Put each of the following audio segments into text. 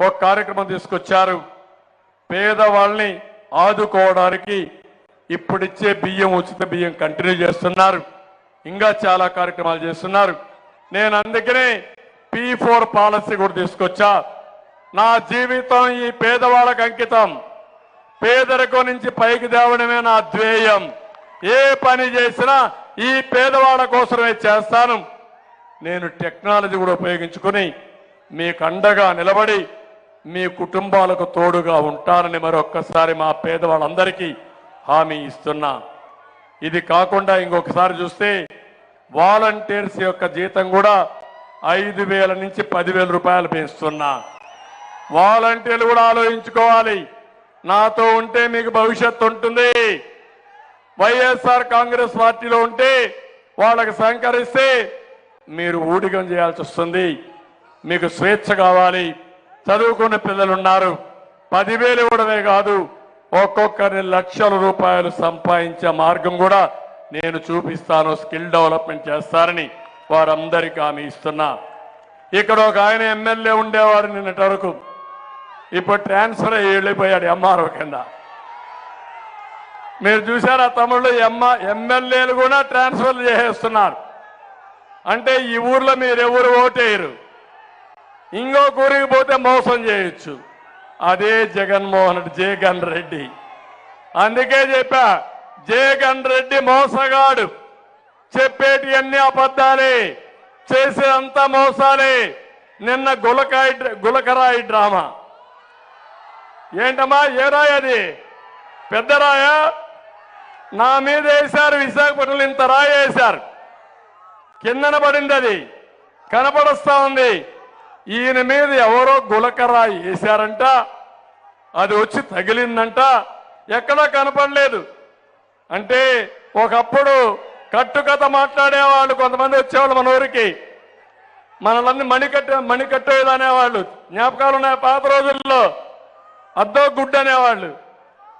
ఒక కార్యక్రమం తీసుకొచ్చారు. పేదవాళ్ళని ఆదుకోవడానికి ఇప్పుడిచ్చే బియ్యం ఉచిత బియ్యం కంటిన్యూ చేస్తున్నారు. ఇంకా చాలా కార్యక్రమాలు చేస్తున్నారు. నేను అందుకనే పి ఫోర్ పాలసీ కూడా తీసుకొచ్చా. నా జీవితం ఈ పేదవాళ్ళకు అంకితం. పేదరికం నుంచి పైకి తేవడమే నా ధ్యేయం. ఏ పని చేసినా ఈ పేదవాళ్ళ కోసమే చేస్తాను. నేను టెక్నాలజీ కూడా ఉపయోగించుకుని మీకు అండగా నిలబడి మీ కుటుంబాలకు తోడుగా ఉంటానని మరొక్కసారి మా పేదవాళ్ళందరికీ హామీ ఇస్తున్నా. ఇది కాకుండా ఇంకొకసారి చూస్తే వాలంటీర్స్ యొక్క జీతం కూడా ఐదు వేల నుంచి పదివేల రూపాయలు పెంచుతున్నా. వాలంటీర్లు కూడా ఆలోచించుకోవాలి. నాతో ఉంటే మీకు భవిష్యత్తు ఉంటుంది. వైఎస్ఆర్ కాంగ్రెస్ పార్టీలో ఉంటే వాళ్ళకి సహకరిస్తే మీరు ఊడిగం చేయాల్సి వస్తుంది. మీకు స్వేచ్ఛ కావాలి. చదువుకున్న పిల్లలున్నారు. పదివేలు ఇవ్వడమే కాదు ఒక్కొక్కరి లక్షల రూపాయలు సంపాదించే మార్గం కూడా నేను చూపిస్తాను స్కిల్ డెవలప్మెంట్ చేస్తారని వారందరికీ హామీ ఇస్తున్నా. ఇక్కడ ఒక ఆయన ఎమ్మెల్యే ఉండేవారు నిన్నటి వరకు ఇప్పుడు ట్రాన్స్ఫర్ అయ్యి వెళ్ళిపోయాడు ఎంఆర్ఓ కింద. మీరు చూసారా తమిళలో ఎంఆ ఎమ్మెల్యేలు కూడా ట్రాన్స్ఫర్ చేసేస్తున్నారు. అంటే ఈ ఊర్లో మీరు ఎవరు ఓటేయరు. ఇంకో గురికి పోతే మోసం చేయొచ్చు. అదే జగన్మోహన్ రెడ్డి జగన్ రెడ్డి. అందుకే చెప్పా జగన్ రెడ్డి మోసగాడు. చెప్పేటి అన్ని అబద్ధాలే చేసేదంతా మోసాలే. నిన్న గులకాయ గులకరాయి డ్రామా. ఏంటమ్మా ఏ రాయి అది? పెద్ద రాయా? నా మీద వేశారు విశాఖపట్నంలో ఇంత రాయి వేశారు. కిందన పడింది అది. కనపడస్తా ఉంది. ఈయన మీద ఎవరో గులకరాయి వేశారంట. అది వచ్చి తగిలిందంట. ఎక్కడా కనపడలేదు. అంటే ఒకప్పుడు కట్టుకథ మాట్లాడేవాళ్ళు కొంతమంది వచ్చేవాళ్ళు మన ఊరికి. మనల్ని మణికట్ట మణికట్టేది అనేవాళ్ళు. జ్ఞాపకాలు ఉన్నాయి పాత రోజుల్లో. అద్దో గుడ్డ అనేవాళ్ళు.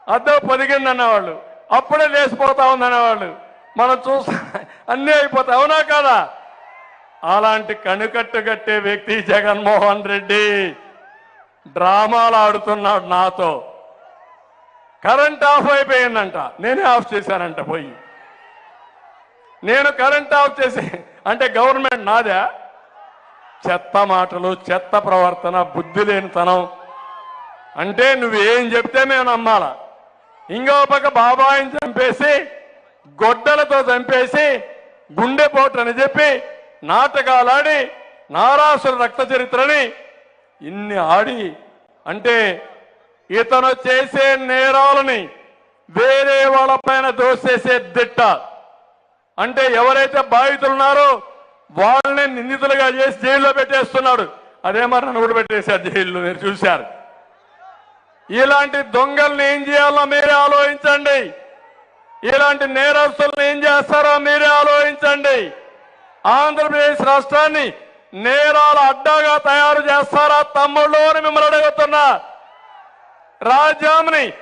అద్దో పొదిగింది అనేవాళ్ళు. అప్పుడే లేచిపోతా ఉంది అనేవాళ్ళు. మనం చూస్తా అన్నీ అయిపోతాయి. అవునా కాదా? అలాంటి కనుకట్టు కట్టే వ్యక్తి జగన్మోహన్ రెడ్డి. డ్రామాలు ఆడుతున్నాడు నాతో. కరెంట్ ఆఫ్ అయిపోయిందంట. నేనే ఆఫ్ చేశానంట పోయి. నేను కరెంట్ ఆఫ్ చేసి అంటే గవర్నమెంట్ నాదే. చెత్త మాటలు చెత్త ప్రవర్తన బుద్ధి లేనితనం. అంటే నువ్వేం చెప్తే మేము నమ్మాలా. ఇంకో పక్క బాబాయిని చంపేసి గొడ్డలతో చంపేసి గుండెపోటు అని చెప్పి నాటకాలాడి నారాసుల రక్త చరిత్రని ఇన్ని ఆడి అంటే ఇతను చేసే నేరాలని వేరే వాళ్ళపైన దోసేసే దిట్ట. అంటే ఎవరైతే బాధితులు ఉన్నారో వాళ్ళని నిందితులుగా చేసి జైల్లో పెట్టేస్తున్నాడు. అదే మరి నన్ను కూడా పెట్టేశారు జైల్లో మీరు చూశారు. ఇలాంటి దొంగల్ని ఏం చేయాలో మీరే ఆలోచించండి. ఇలాంటి నేరస్తులను ఏం చేస్తారో మీరే ఆలోచించండి. ఆంధ్రప్రదేశ్ రాష్ట్రాన్ని నేరాల అడ్డాగా తయారు చేస్తారా తమ్ముళ్ళు అని మిమ్మల్ని అడుగుతున్నా. రాజ్యాంని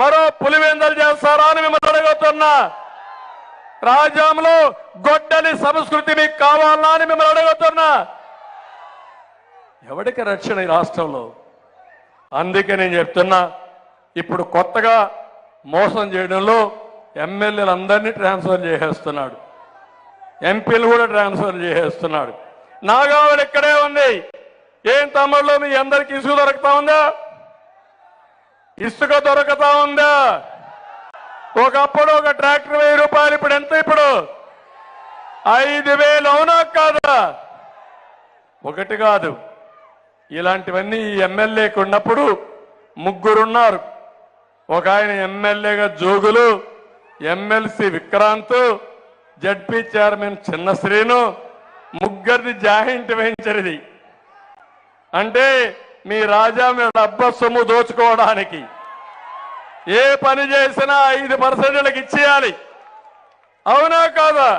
మరో పులివెందలు చేస్తారా అని మిమ్మల్ని అడుగుతున్నా. రాజ్యాంలో గొడ్డలి సంస్కృతి మీకు కావాలా అని మిమ్మల్ని అడుగుతున్నా. ఎవడికి రక్షణ ఈ రాష్ట్రంలో? అందుకే నేను చెప్తున్నా ఇప్పుడు కొత్తగా మోసం చేయడంలో ఎమ్మెల్యేలందరినీ ట్రాన్స్ఫర్ చేసేస్తున్నాడు. ఎంపీలు కూడా ట్రాన్స్ఫర్ చేసేస్తున్నాడు. నాగావళి ఇక్కడే ఉంది. ఏం తమ్ముళ్ళు? మీ అందరికి ఇసుక దొరుకుతా ఉందా? ఇసుక దొరుకుతా ఉందా? ఒకప్పుడు ఒక ట్రాక్టర్ వెయ్యి రూపాయలు ఇప్పుడు ఎంత ఇప్పుడు? ఐదు వేలు అవునా కాదా? ఒకటి కాదు. ఇలాంటివన్నీ ఈ ఎమ్మెల్యేకి ఉన్నప్పుడు ముగ్గురున్నారు. ఒక ఆయన ఎమ్మెల్యేగా Jogulu MLC Vikrant ZP chairman Chinna Srinu ముగ్గురిది joint venture ఇది అంటే మీ రాజా మీ డబ్బ సొమ్ము దోచుకోవడానికి. ఏ పని చేసినా ఐదు పర్సెంట్లకు ఇచ్చేయాలి. అవునా కాదా?